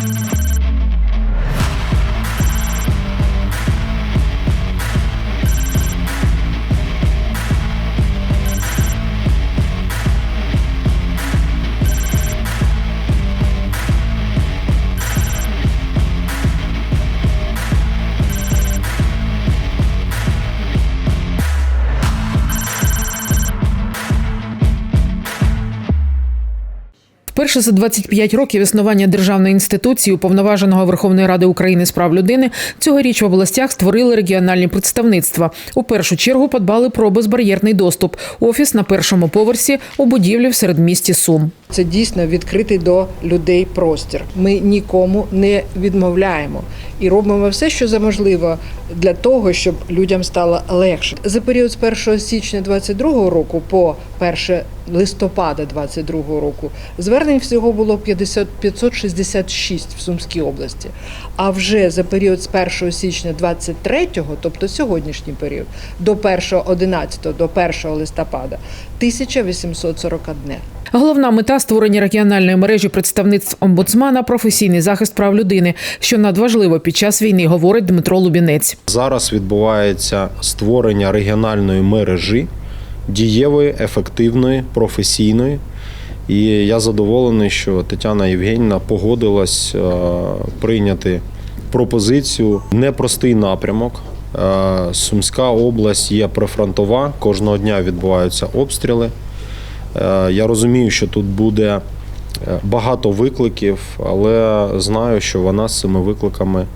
you Вперше за 25 років існування державної інституції уповноваженого Верховної Ради України з прав людини цьогоріч в областях створили регіональні представництва. У першу чергу подбали про безбар'єрний доступ. Офіс на першому поверсі у будівлі в середмісті Сум. Це дійсно відкритий до людей простір. Ми нікому не відмовляємо і робимо все, що за можливо для того, щоб людям стало легше. За період з 1 січня 2022 року по 1 листопада 2022 року звернень всього було 50, 566 в Сумській області. А вже за період з 1 січня 2023, тобто сьогоднішній період, до 1.11, до 1 листопада 1841. Головна мета створення регіональної мережі представництв омбудсмана професійний захист прав людини, що надважливо під час війни, говорить Дмитро Лубінець. Зараз відбувається створення регіональної мережі дієвої, ефективної, професійної. І я задоволений, що Тетяна Євгенівна погодилась е, прийняти пропозицію. Непростий напрямок. Е, Сумська область є прифронтова, кожного дня відбуваються обстріли. Е, Я розумію, що тут буде багато викликів, але знаю, що вона з цими викликами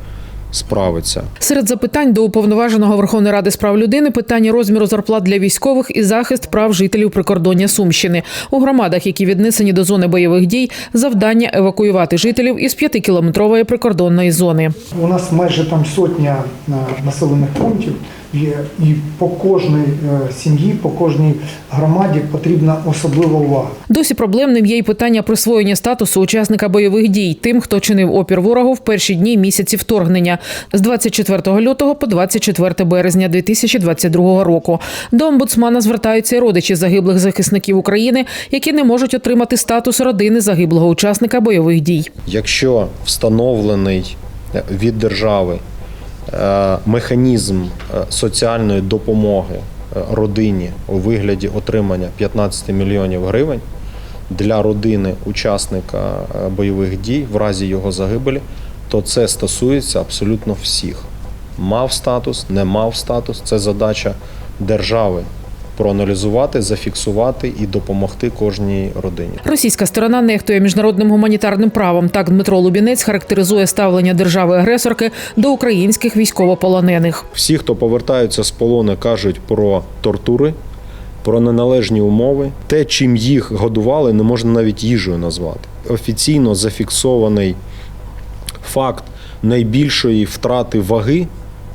справиться. Серед запитань до уповноваженого Верховної Ради з прав людини питання розміру зарплат для військових і захист прав жителів прикордоння Сумщини у громадах, які віднесені до зони бойових дій, завдання евакуювати жителів із п'ятикілометрової прикордонної зони. У нас майже там сотня е, населених пунктів є, і по кожній е, сім'ї, по кожній громаді потрібна особлива увага. Досі проблемним є й питання присвоєння статусу учасника бойових дій тим, хто чинив опір ворогу в перші дні місяці вторгнення з 24 лютого по 24 березня 2022 року. До омбудсмана звертаються родичі загиблих захисників України, які не можуть отримати статус родини загиблого учасника бойових дій. Якщо встановлений від держави механізм е, соціальної допомоги е, родині у вигляді отримання 15 мільйонів гривень для родини учасника е, бойових дій в разі його загибелі, то це стосується абсолютно всіх. Мав статус, не мав статус. Це задача держави проаналізувати, зафіксувати і допомогти кожній родині. Російська сторона нехтує міжнародним гуманітарним правом. Так Дмитро Лубінець характеризує ставлення держави-агресорки до українських військовополонених. Всі, хто повертаються з полону, кажуть про тортури, про неналежні умови. Те, чим їх годували, не можна навіть їжею назвати. Офіційно зафіксований факт найбільшої втрати ваги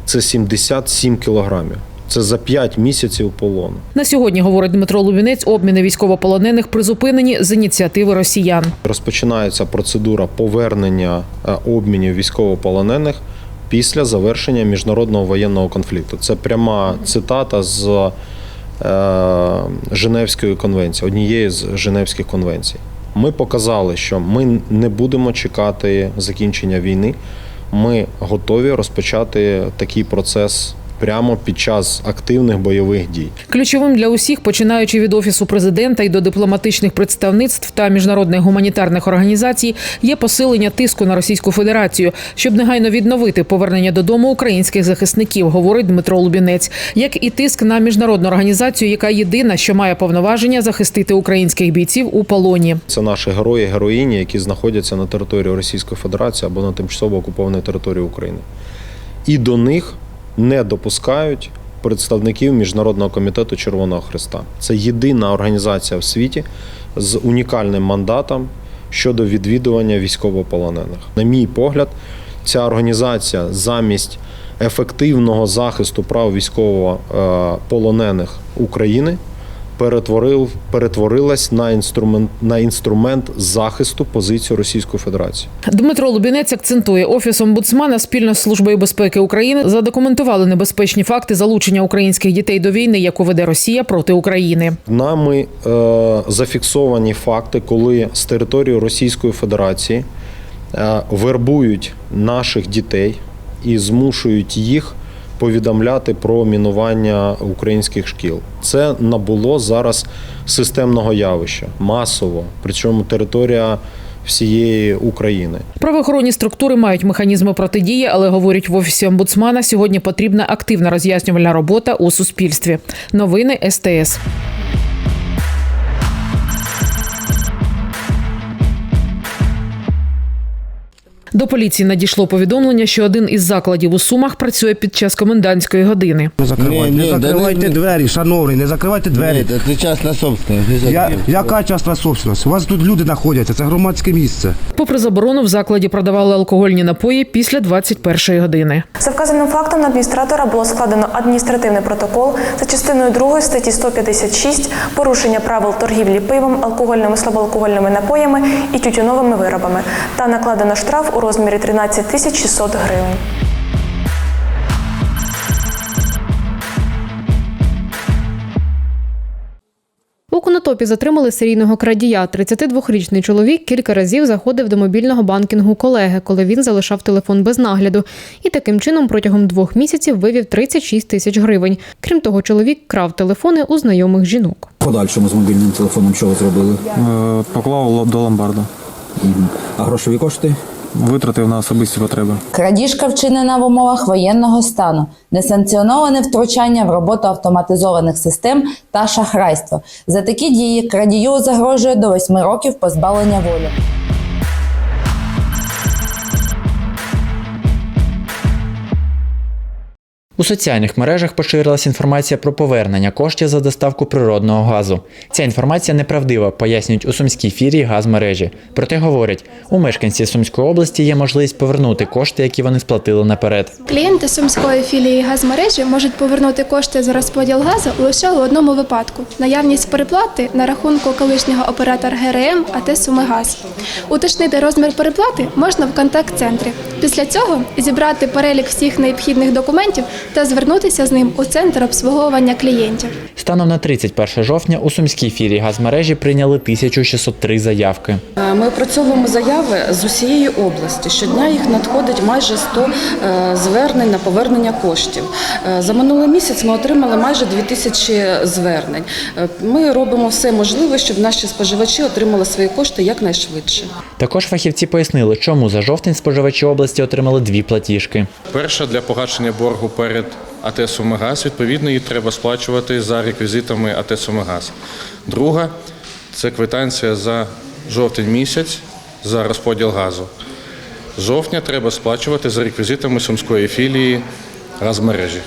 це 77 кілограмів. Це за 5 місяців полону. На сьогодні, говорить Дмитро Лубінець, обміни військовополонених призупинені з ініціативи росіян. Розпочинається процедура повернення е, обмінів військовополонених після завершення міжнародного воєнного конфлікту. Це пряма цитата з е, Женевської конвенції, однієї з Женевських конвенцій. Ми показали, що ми не будемо чекати закінчення війни. Ми готові розпочати такий процес прямо під час активних бойових дій. Ключовим для усіх, починаючи від офісу президента і до дипломатичних представництв та міжнародних гуманітарних організацій, є посилення тиску на Російську Федерацію, щоб негайно відновити повернення додому українських захисників, говорить Дмитро Лубінець, як і тиск на міжнародну організацію, яка єдина, що має повноваження захистити українських бійців у полоні. Це наші герої, героїні, які знаходяться на території Російської Федерації або на тимчасово окупованій території України. І до них не допускають представників Міжнародного комітету Червоного Христа. Це єдина організація в світі з унікальним мандатом щодо відвідування військовополонених. На мій погляд, ця організація замість ефективного захисту прав військовополонених України перетворив, перетворилась на інструмент, на інструмент захисту позиції Російської Федерації. Дмитро Лубінець акцентує, офіс омбудсмана спільно з службою безпеки України задокументували небезпечні факти залучення українських дітей до війни, яку веде Росія проти України. Нами е, зафіксовані факти, коли з території Російської Федерації е, вербують наших дітей і змушують їх повідомляти про мінування українських шкіл. Це набуло зараз системного явища масово, причому територія всієї України. Правоохоронні структури мають механізми протидії, але говорять в офісі омбудсмана. Сьогодні потрібна активна роз'яснювальна робота у суспільстві. Новини СТС. До поліції надійшло повідомлення, що один із закладів у Сумах працює під час комендантської години. Не закривайте, не да закривайте не- двері, шановний, не закривайте двері. Ні, це частна Я, яка частна собственность? У вас тут люди знаходяться, це громадське місце. Попри заборону, в закладі продавали алкогольні напої після 21-ї години. За вказаним фактом на адміністратора було складено адміністративний протокол за частиною 2 статті 156 порушення правил торгівлі пивом, алкогольними слабоалкогольними напоями і тютюновими виробами та накладено штраф у розмірі 13 тисяч 600 гривень. У Конотопі затримали серійного крадія. 32-річний чоловік кілька разів заходив до мобільного банкінгу колеги, коли він залишав телефон без нагляду, і таким чином протягом двох місяців вивів 36 тисяч гривень. Крім того, чоловік крав телефони у знайомих жінок. Подальшому з мобільним телефоном ви зробили? Е, Поклав до ломбарду. Мгм. А грошові кошти? Витратив на особисті потреби. Крадіжка вчинена в умовах воєнного стану, несанкціоноване втручання в роботу автоматизованих систем та шахрайство. За такі дії крадію загрожує до 8 років позбавлення волі. У соціальних мережах поширилася інформація про повернення коштів за доставку природного газу. Ця інформація неправдива, пояснюють у сумській фірії газмережі. Проте говорять, у мешканців Сумської області є можливість повернути кошти, які вони сплатили наперед. Клієнти сумської філії газмережі можуть повернути кошти за розподіл газу лише у одному випадку: наявність переплати на рахунку колишнього оператора ГРМ АТ Сумигаз. Уточнити розмір переплати можна в контакт-центрі. Pісля цього зібрати перелік всіх необхідних документів та звернутися з ним у центр обслуговування клієнтів. Станом на 31 жовтня у сумській фірії газмережі прийняли 1603 заявки. Ми опрацьовуємо заяви з усієї області. Щодня їх надходить майже 100 е, звернень на повернення коштів. Е, За минулий місяць ми отримали майже 2000 звернень. Е, Ми робимо все можливе, щоб наші споживачі отримали свої кошти якнайшвидше. Також фахівці пояснили, чому за жовтень споживачі області отримали дві платіжки. Перша для погашення боргу перед АТ «Сумигаз», відповідно, її треба сплачувати за реквізитами АТ «Сумигаз». Друга це квитанція за жовтень місяць за розподіл газу. Жовтня треба сплачувати за реквізитами сумської філії газмережі.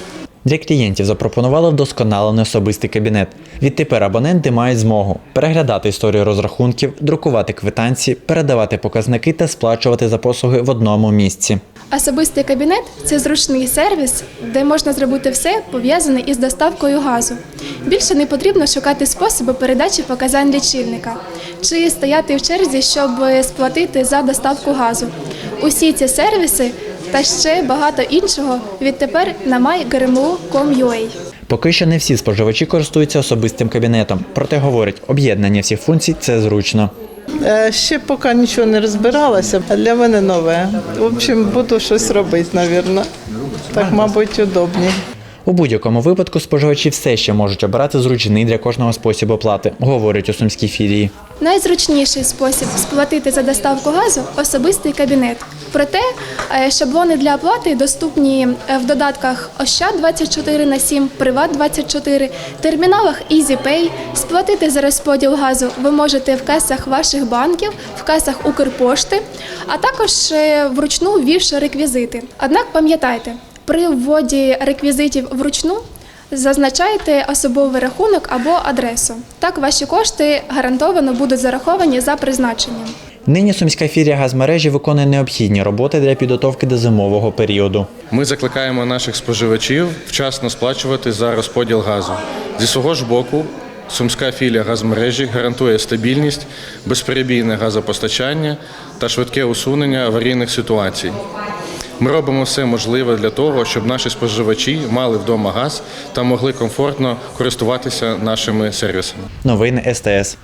Для клієнтів запропонували вдосконалений особистий кабінет. Відтепер абоненти мають змогу переглядати історію розрахунків, друкувати квитанції, передавати показники та сплачувати за послуги в одному місці. Особистий кабінет це зручний сервіс, де можна зробити все пов'язане із доставкою газу. Більше не потрібно шукати способи передачі показань лічильника чи стояти в черзі, щоб сплатити за доставку газу. Усі ці сервіси та ще багато іншого відтепер на mygrmu.com.ua. Поки що не всі споживачі користуються особистим кабінетом, проте говорять, об'єднання всіх функцій це зручно. Е, Ще поки нічого не розбиралася, а для мене нове. В общем, буду щось робити, мабуть. Так, мабуть, удобні. У будь-якому випадку споживачі все ще можуть обирати зручний для кожного спосіб оплати, говорять у сумській філії. Найзручніший спосіб сплатити за доставку газу особистий кабінет. Проте е, шаблони для оплати доступні е, в додатках Ощад 24 на 7, Приват 24, терміналах EasyPay. Сплатити за розподіл газу ви можете в касах ваших банків, в касах Укрпошти, а також е, вручну ввівши реквізити. Однак пам'ятайте, при вводі реквізитів вручну Зазначайте особовий рахунок або адресу. Так ваші кошти гарантовано будуть зараховані за призначенням. Нині сумська філія газмережі виконує необхідні роботи для підготовки до зимового періоду. Ми закликаємо наших споживачів вчасно сплачувати за розподіл газу. Зі свого ж боку, сумська філія газмережі гарантує стабільність, безперебійне газопостачання та швидке усунення аварійних ситуацій. Ми робимо все можливе для того, щоб наші споживачі мали вдома газ та могли комфортно користуватися нашими сервісами. Новини СТС.